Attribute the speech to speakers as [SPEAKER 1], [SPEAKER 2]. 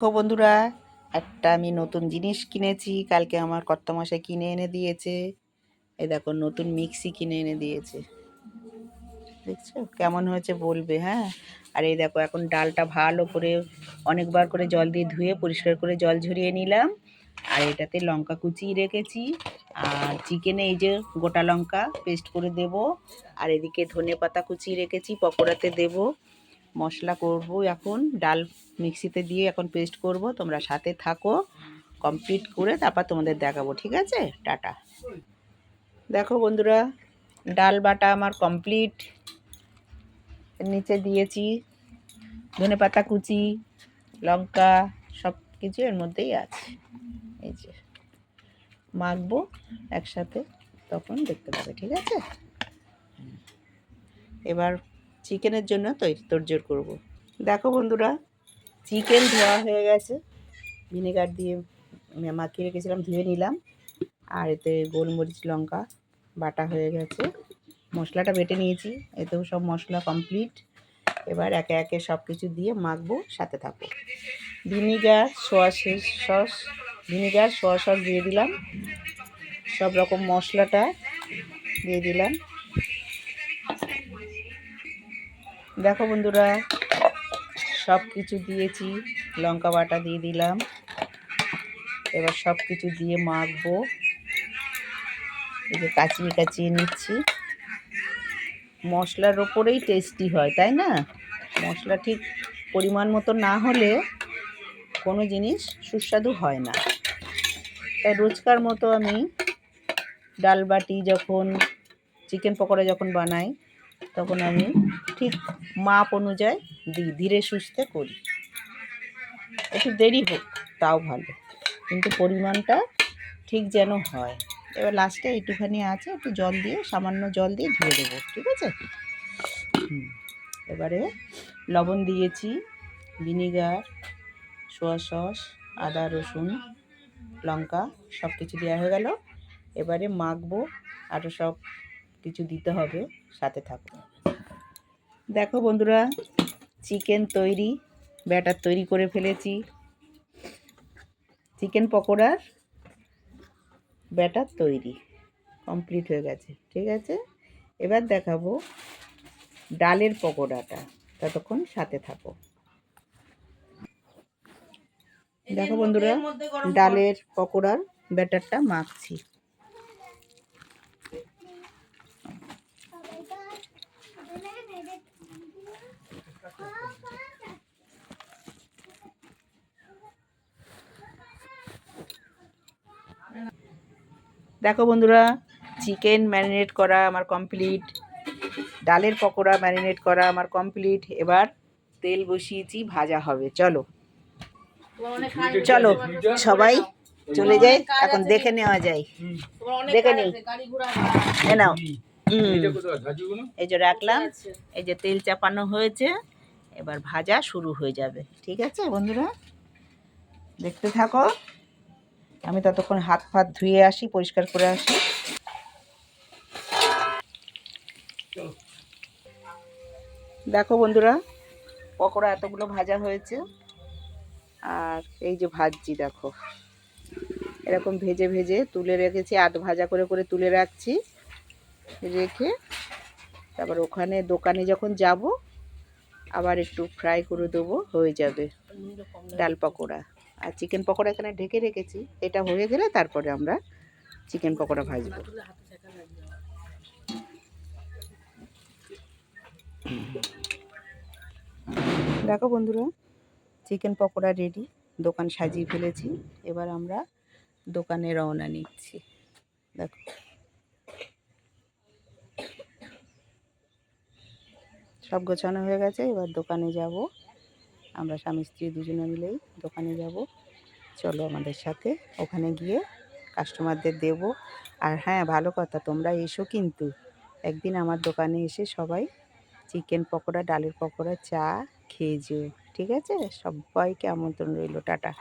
[SPEAKER 1] তো বন্ধুরা, একটা আমি নতুন জিনিস কিনেছি, কালকে আমার কর্তামশাই কিনে এনে দিয়েছে। এই দেখো, নতুন মিক্সি কিনে এনে দিয়েছে। দেখছ? কেমন হয়েছে বলবে হ্যাঁ? আর এই দেখো, এখন ডালটা ভালো করে অনেকবার করে জল দিয়ে ধুয়ে, পরিষ্কার করে জল ঝরিয়ে নিলাম। আর এটাতে লঙ্কা কুচিয়ে রেখেছি। আর চিকেনে এই যে গোটা লঙ্কা পেস্ট করে দেব। আর এদিকে ধনে পাতা কুচিয়ে রেখেছি, পকোড়াতে দেব। মশলা করব এখন, ডাল মিক্সিতে দিয়ে এখন পেস্ট করব। তোমরা সাথে থাকো কমপ্লিট করে তারপর তোমাদের দেখাবো, ঠিক আছে? টাটা। দেখো বন্ধুরা, ডাল বাটা আমার কমপ্লিট নিচে দিয়েছি ধনে পাতা কুচি, লঙ্কা সব কিছু এর মধ্যেই আছে। এই যে মাখবো একসাথে, তখন দেখতে পাবে, ঠিক আছে? এবার চিকেনের জন্য তৈরি তোড়জোড় করব। দেখো বন্ধুরা, চিকেন ধোয়া হয়ে গেছে। ভিনেগার দিয়ে মাখিয়ে রেখেছিলাম, ধুয়ে নিলাম। আর এতে গোলমরিচ, লঙ্কা, বাটা হয়ে গেছে। মশলাটা বেটে নিয়েছি। এতেও সব মশলা কমপ্লিট। এবার একে একে সব কিছু দিয়ে মাখবো, সাথে থাকব। Vinegar, soya sauce, vinegar, soya sauce দিয়ে দিলাম। সব রকম মশলাটা দিয়ে দিলাম। দেখো বন্ধুরা সব কিছু দিয়েছি, লঙ্কা বাটা দিয়ে দিলাম। এবার সব কিছু দিয়ে মাখবো। এই যে কাচিয়ে কাচিয়ে নিচ্ছি। মশলার ওপরেই টেস্টি হয়, তাই না? মশলা ঠিক পরিমাণ মতো না হলে কোনো জিনিস সুস্বাদু হয় না। তাই রোজকার মতো আমি ডাল বাটি যখন, চিকেন পকোড়া যখন বানাই, তখন আমি ঠিক মাপ অনুযায়ী দিই ধীরে সুস্থে করি। একটু দেরি হোক, তাও ভালো। কিন্তু পরিমাণটা ঠিক যেন হয়। এবার লাস্টে একটুখানি আছে, একটু জল দিয়ে, সামান্য জল দিয়ে ধুয়ে দেবো, ঠিক আছে? এবারে লবণ দিয়েছি, ভিনিগার, সোয়া সস, আদা, রসুন, লঙ্কা সব কিছু দেওয়া হয়ে গেল। এবারে মাখবো আরও সব কিছু দিতে হবে, সাথে থাকব। দেখো বন্ধুরা চিকেন তৈরি ব্যাটার তৈরি করে ফেলেছি। চিকেন পকোড়ার ব্যাটার তৈরি কমপ্লিট হয়ে গেছে ঠিক আছে? এবার দেখাবো ডালের পকোড়াটা ততক্ষণ সাথে থাকো। দেখো বন্ধুরা ডালের পকোড়ার ব্যাটারটা মাখছি। দেখো বন্ধুরা চিকেন ম্যারিনেট করা আমার কমপ্লিট ডালের পকোড়া ম্যারিনেট করা আমার কমপ্লিট এবার তেল বসিয়েছি ভাজা হবে। চলো। চলো সবাই চলে যাই এখন দেখে নেওয়া যায়। দেখে নিই। এ নাও। এই যে রাখলাম। এই যে তেল চাপানো হয়েছে। এবার ভাজা শুরু হয়ে যাবে। ঠিক আছে বন্ধুরা? দেখতে থাকো। আমি ততক্ষণ হাত ফাত ধুয়ে আসি, পরিষ্কার করে আসি। দেখো বন্ধুরা, পকোড়া এতগুলো ভাজা হয়েছে। আর এই যে ভাজছি, দেখো। এরকম ভেজে ভেজে তুলে রেখেছি, আধ ভাজা করে করে তুলে রাখছি। রেখে তারপর ওখানে দোকানে যখন যাব আবার একটু ফ্রাই করে দেবো, হয়ে যাবে। ডাল পকোড়া। আর চিকেন পকোড়া এখানে ঢেকে রেখেছি। এটা হয়ে গেলে তারপরে আমরা চিকেন পকোড়া ভাজবো। দেখো বন্ধুরা চিকেন পকোড়া রেডি দোকান সাজিয়ে ফেলেছি। এবার আমরা দোকানে রওনা নিচ্ছি। দেখো। সব গোছানো হয়ে গেছে, এবার দোকানে যাব। আমরা স্বামী স্ত্রী দুজনে মিলেই দোকানে যাব। চলো আমাদের সাথে, ওখানে গিয়ে কাস্টমারদের দেব। আর হ্যাঁ ভালো কথা, তোমরা এসো কিন্তু। একদিন আমার দোকানে এসে সবাই চিকেন পকোড়া, ডালের পকোড়া, চা খেয়ে যেও। ঠিক আছে? সবাইকে আমন্ত্রণ রইল, টাটা।